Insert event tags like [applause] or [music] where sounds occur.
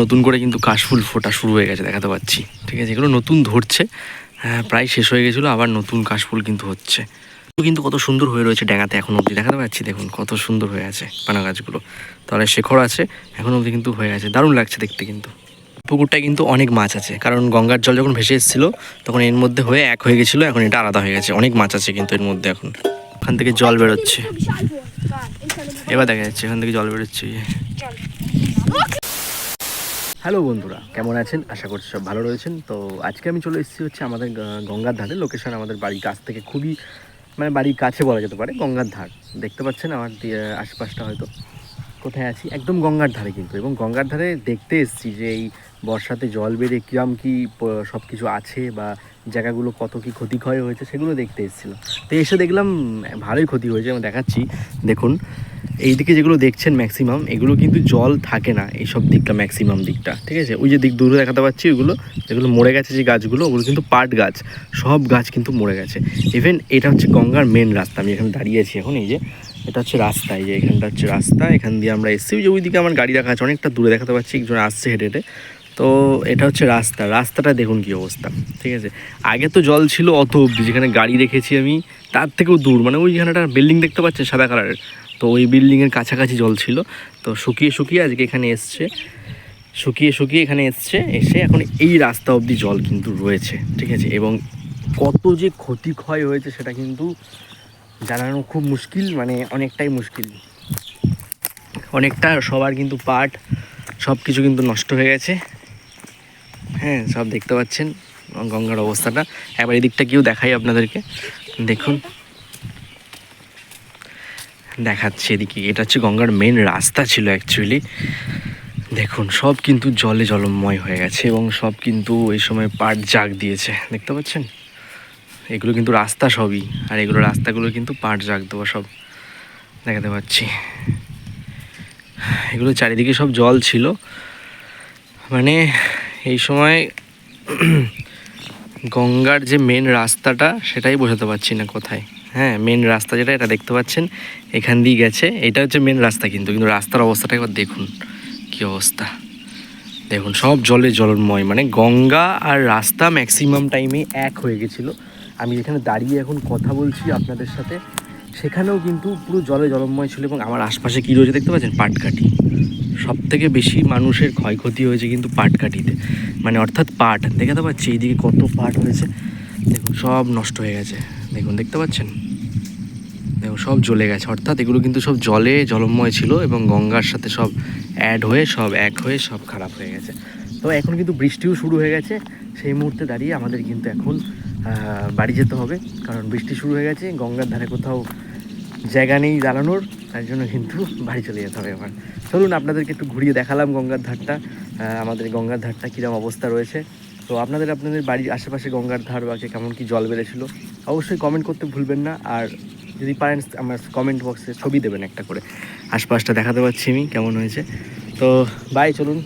নতুন করে কিন্তু কাশফুল ফোটা শুরু হয়ে গেছে দেখাতে পাচ্ছি। ঠিক আছে এগুলো নতুন ধরছে। হ্যাঁ, প্রায় শেষ হয়ে গেছিল আবার নতুন কাশফুল কিন্তু হচ্ছে। কিন্তু কত সুন্দর হয়ে রয়েছে ড্যাঙাতে এখন অবধি দেখাতে পাচ্ছি দেখুন কত সুন্দর হয়ে আছে পানা গাছগুলো। তাহলে শেখর আছে এখন অবধি কিন্তু হয়ে আছে দারুণ লাগছে দেখতে কিন্তু। পুকুরটায় কিন্তু অনেক মাছ আছে কারণ গঙ্গার জল যখন ভেসে এসেছিল তখন এর মধ্যে হয়ে এক হয়ে গেছিল এখন এটা আলাদা হয়ে গেছে অনেক মাছ আছে কিন্তু এর মধ্যে এখন। ওখান থেকে জল বেরোচ্ছে। এবার দেখা যাচ্ছে এখান থেকে জল বেরোচ্ছে এই যে। হ্যালো বন্ধুরা, কেমন আছেন? আশা করছি সব ভালো রয়েছেন। তো আজকে আমি চলে এসেছি হচ্ছে আমাদের গঙ্গার ধারে। লোকেশন আমাদের বাড়ির কাছ থেকে খুবই মানে বাড়ির কাছে বলা যেতে পারে, গঙ্গার ধার। দেখতে পাচ্ছেন আমার আশপাশটা হয়তো কোথায় আছি? একদম গঙ্গার ধারে কিন্তু। এবং গঙ্গার ধারে দেখতে এসেছি যে এই বর্ষাতে জল বেড়ে কিরম কি সব কিছু আছে বা জায়গাগুলো কত কি ক্ষতি ক্ষয় হয়েছে সেগুলো দেখতে এসেছিলাম তো এসে দেখলাম, ভালোই ক্ষতি হয়েছে, আমি দেখাচ্ছি। দেখুন, এইদিকে যেগুলো দেখছেন ম্যাক্সিমাম এগুলো কিন্তু জল থাকে না এইসব দিকটা ম্যাক্সিমাম দিকটা, ঠিক আছে? ওই যে দিক দূরে দেখাতে পাচ্ছি ওইগুলো যেগুলো মরে গেছে যে গাছগুলো, ওগুলো কিন্তু পাট গাছ, সব গাছ কিন্তু মরে গেছে। ইভেন এটা হচ্ছে গঙ্গার মেন রাস্তা, আমি এখানে দাঁড়িয়ে আছি এখন, এই যে, এটা হচ্ছে রাস্তা, এই যে এখানটা হচ্ছে রাস্তা, এখান দিয়ে আমরা এসেছি। ওই যে ওইদিকে আমার গাড়ি রাখা আছে, অনেকটা দূরে দেখাতে পাচ্ছি, একজন আসছে হেঁটে হেঁটে। তো এটা হচ্ছে রাস্তা। রাস্তাটা দেখুন কি অবস্থা, ঠিক আছে? আগে তো জল ছিল অত অবধি যেখানে গাড়ি রেখেছি আমি, তার থেকেও দূর। মানে ওইখানে একটা বিল্ডিং দেখতে পাচ্ছেন, সাদা কালারের তো ওই বিল্ডিংয়ের কাছাকাছি জল ছিল। তো শুকিয়ে শুকিয়ে আজকে এখানে এসছে। শুকিয়ে শুকিয়ে এখানে এসছে, এসে এখন এই রাস্তা অবধি জল কিন্তু রয়েছে, ঠিক আছে? এবং কত যে ক্ষতি ক্ষয় হয়েছে সেটা কিন্তু জানানো খুব মুশকিল মানে অনেকটাই মুশকিল। অনেকটা সবার কিন্তু পার্ট সব কিছু কিন্তু নষ্ট হয়ে গেছে। হ্যাঁ সব দেখতে পাচ্ছেন গঙ্গার অবস্থাটা। এবার এদিকটা কেউ দেখাই আপনাদেরকে। দেখুন। দেখাচ্ছে এদিকে। এটা হচ্ছে গঙ্গার মেন রাস্তা ছিল অ্যাকচুয়ালি দেখুন, সব কিন্তু জলে জলময় হয়ে গেছে এবং সব কিন্তু এই সময় পাট জাগ দিয়েছে। দেখতে পাচ্ছেন? এগুলো কিন্তু রাস্তা সবই। আর এগুলো রাস্তাগুলো কিন্তু পাট জাগ দেওয়া সব। দেখাতে পাচ্ছি। এগুলো চারিদিকে সব জল ছিল। মানে এই সময় [clears throat] গঙ্গার যে মেন রাস্তাটা সেটাই বোঝাতে পারছি না কোথায়। হ্যাঁ মেন রাস্তা যেটা, এটা দেখতে পাচ্ছেন, এখান দিয়ে গেছে। এটা হচ্ছে মেন রাস্তা কিন্তু কিন্তু রাস্তার অবস্থাটা একবার দেখুন, কি অবস্থা। দেখুন, সব জলে জলময় মানে গঙ্গা আর রাস্তা ম্যাক্সিমাম টাইমে এক হয়ে গেছিল। আমি যেখানে দাঁড়িয়ে এখন কথা বলছি আপনাদের সাথে। সেখানেও কিন্তু পুরো জলে জলময় ছিল এবং আমার আশপাশে কী রয়েছে দেখতে পাচ্ছেন? পাটকাঠি। সব থেকে বেশি মানুষের ক্ষয়ক্ষতি হয়েছে কিন্তু পাট পাটকাঠিতে। মানে অর্থাৎ পাট দেখাতে পাচ্ছি, এইদিকে কত পাট হয়েছে। দেখুন, সব নষ্ট হয়ে গেছে। দেখুন, দেখতে পাচ্ছেন? দেখুন, সব জ্বলে গেছে। অর্থাৎ এগুলো কিন্তু সব জলে জলময় ছিল এবং গঙ্গার সাথে সব অ্যাড হয়ে, সব এক হয়ে সব খারাপ হয়ে গেছে। তো এখন কিন্তু বৃষ্টিও শুরু হয়ে গেছে। সেই মুহূর্তে দাঁড়িয়ে আমাদের কিন্তু এখন বাড়ি যেতে হবে। কারণ বৃষ্টি শুরু হয়ে গেছে, গঙ্গার ধারে কোথাও জায়গা নেই দাঁড়ানোর তার জন্য কিন্তু বাড়ি চলে যেতে হবে এবার। চলুন, আপনাদেরকে একটু ঘুরিয়ে দেখালাম গঙ্গার ধারটা। আমাদের গঙ্গার ধারটা কীরকম অবস্থা রয়েছে। তো আপনাদের আপনাদের বাড়ির আশেপাশে গঙ্গার ধার বা কেমন কি জল বেড়েছিল, অবশ্যই কমেন্ট করতে ভুলবেন না। আর যদি পারেন, আমার কমেন্ট বক্সে ছবি দেবেন একটা করে। আশপাশটা দেখাতে পাচ্ছি আমি, কেমন হয়েছে। তো বাই চলুন।